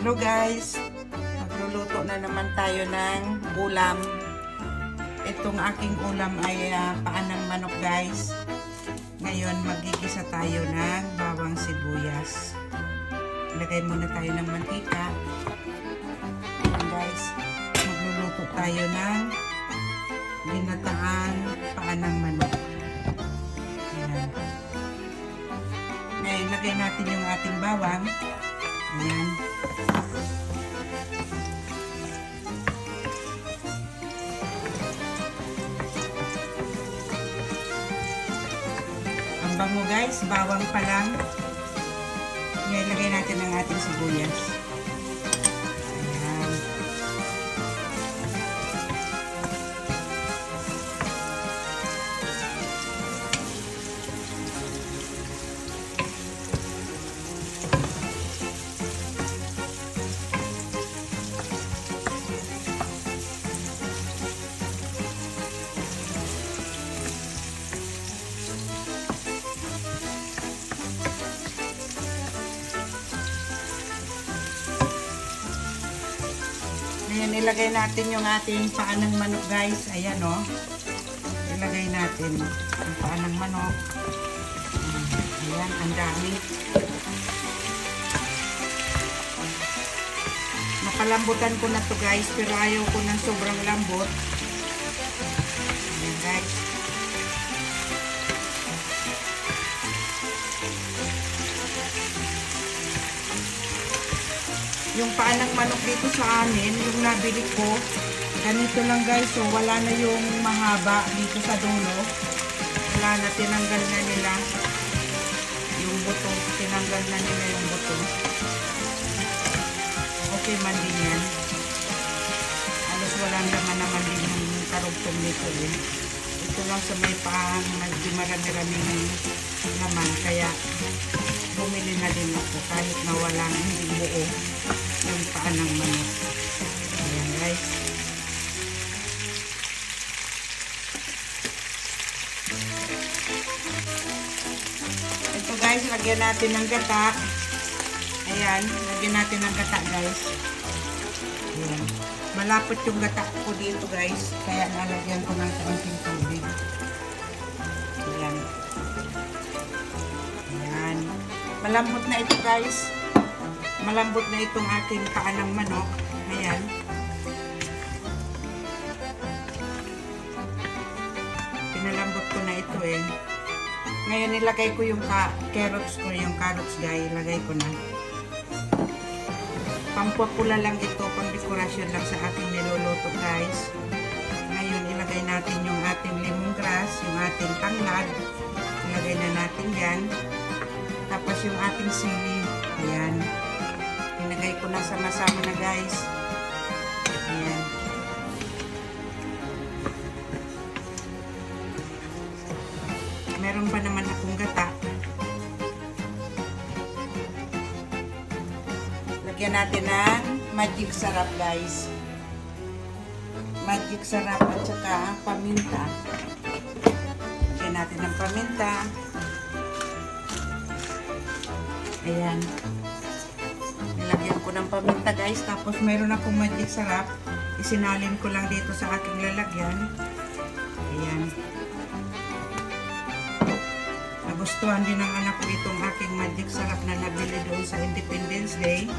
Hello guys, magluluto na naman tayo ng ulam. Itong aking ulam ay uh, paanang manok guys. Ngayon magigisa tayo ng bawang sibuyas. Lagay muna tayo ng mantika. Ayan guys, magluluto tayo ng ginataang paanang manok. Ayan. Ngayon, lagay natin yung ating bawang. Ayan. Bango guys, bawang pa lang. Ngayon, lagay natin ang ating sibuyas. Ngayon, ilagay natin yung ating paanang manok, guys. Ayan. Oh. Ilagay natin ang paanang manok. Ayan, ang dami. Napalambutan ko na to guys, pero ayaw ko ng sobrang lambot. Yung paanang manok dito sa amin, yung nabili ko, ganito lang guys, so wala na yung mahaba dito sa dulo. Wala na, tinanggal na nila yung buto. Tinanggal na nila yung buto. Okay man din yan. Alos walang laman naman din yung karugtong nito eh. Ito lang sa may pang medyo marami-raming laman. Kaya bumili na din ako kahit na walang hindi buo yung paa ng manok. Ayan guys. Ito guys, lagyan natin ng gata. Ayan, lagyan natin ng gata guys. Ayan. Malapot yung gata ko dito guys. Kaya nalagyan ko ng konting tubig. Ayan. Ayan. Malambot na ito guys. Malambot na itong aking paa ng manok. Ayan. Pinalambot ko na ito eh. Ngayon nilagay ko yung ka carrots ko, yung carrots guys. Ilagay ko na. Pampapula lang ito, pang dekorasyon lang sa ating niluluto guys. Ngayon ilagay natin yung ating lemongrass, yung ating tanglad. Ilagay na natin yan. Tapos yung ating sili. Ayan. Sama-sama na guys. Ayan. Meron pa naman akong gata. Lagyan natin ng magic sarap guys. Magic sarap at saka paminta. Lagyan natin ng paminta. Ayan. Nilagyan ko ng paminta guys. Tapos meron akong magic sarap. Isinalin ko lang dito sa aking lalagyan. Ayan. Nagustuhan din ng anak ko itong aking magic sarap na nabili doon sa Independence Day.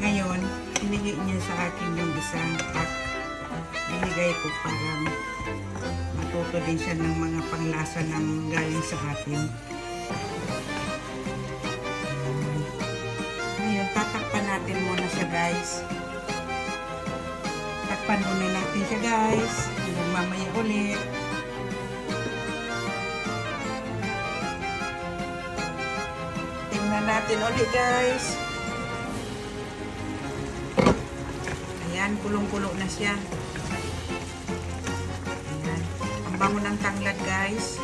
Ngayon, hinigi niya sa akin yung isang pack. Binigay ko para matuto din siya ng mga panglasa ng galing sa atin. Natin muna siya guys. Takpan muna natin siya guys. Hanggang mamaya ulit. Tingnan natin ulit guys. Ayan, kulong-kulo na siya. Ayan. Ang bango ng tanglad guys.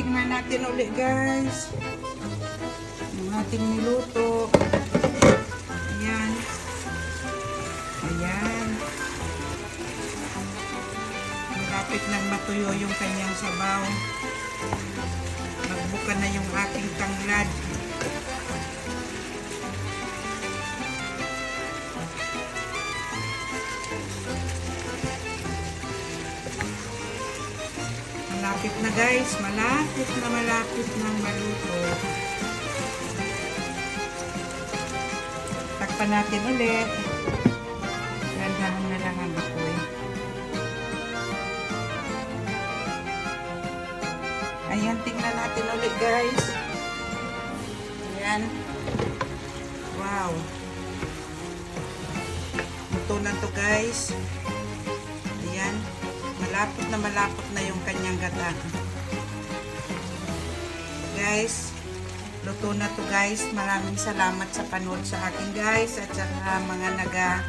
tingnan natin ulit guys. Yung ating niluto. Ayan. Ayan. Malapit nang matuyo yung kanyang sabaw. Magbuka na yung aking tanglad. Malapit na guys, malapit na malapit na maluto. Takpan natin ulit. Gandahan na lang ang apoy. Ayan, tingnan natin ulit guys. Ayan. Wow. Luto na to guys. Malapot na malapot na yung kanyang gata. Guys, luto na to guys. Maraming salamat sa panood sa akin guys. At sa mga naga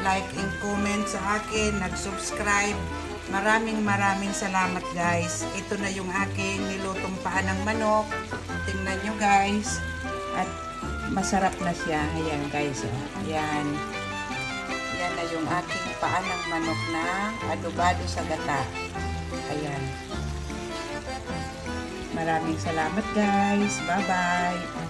like and comment sa akin, nag-subscribe. Maraming maraming salamat guys. Ito na yung aking nilutong paa ng manok. Tingnan nyo guys. At masarap na siya. Ayan guys. Oh. Ayan. Yan na yung aking paa manok na adobado sa gata. Ayan. Maraming salamat guys. Bye-bye.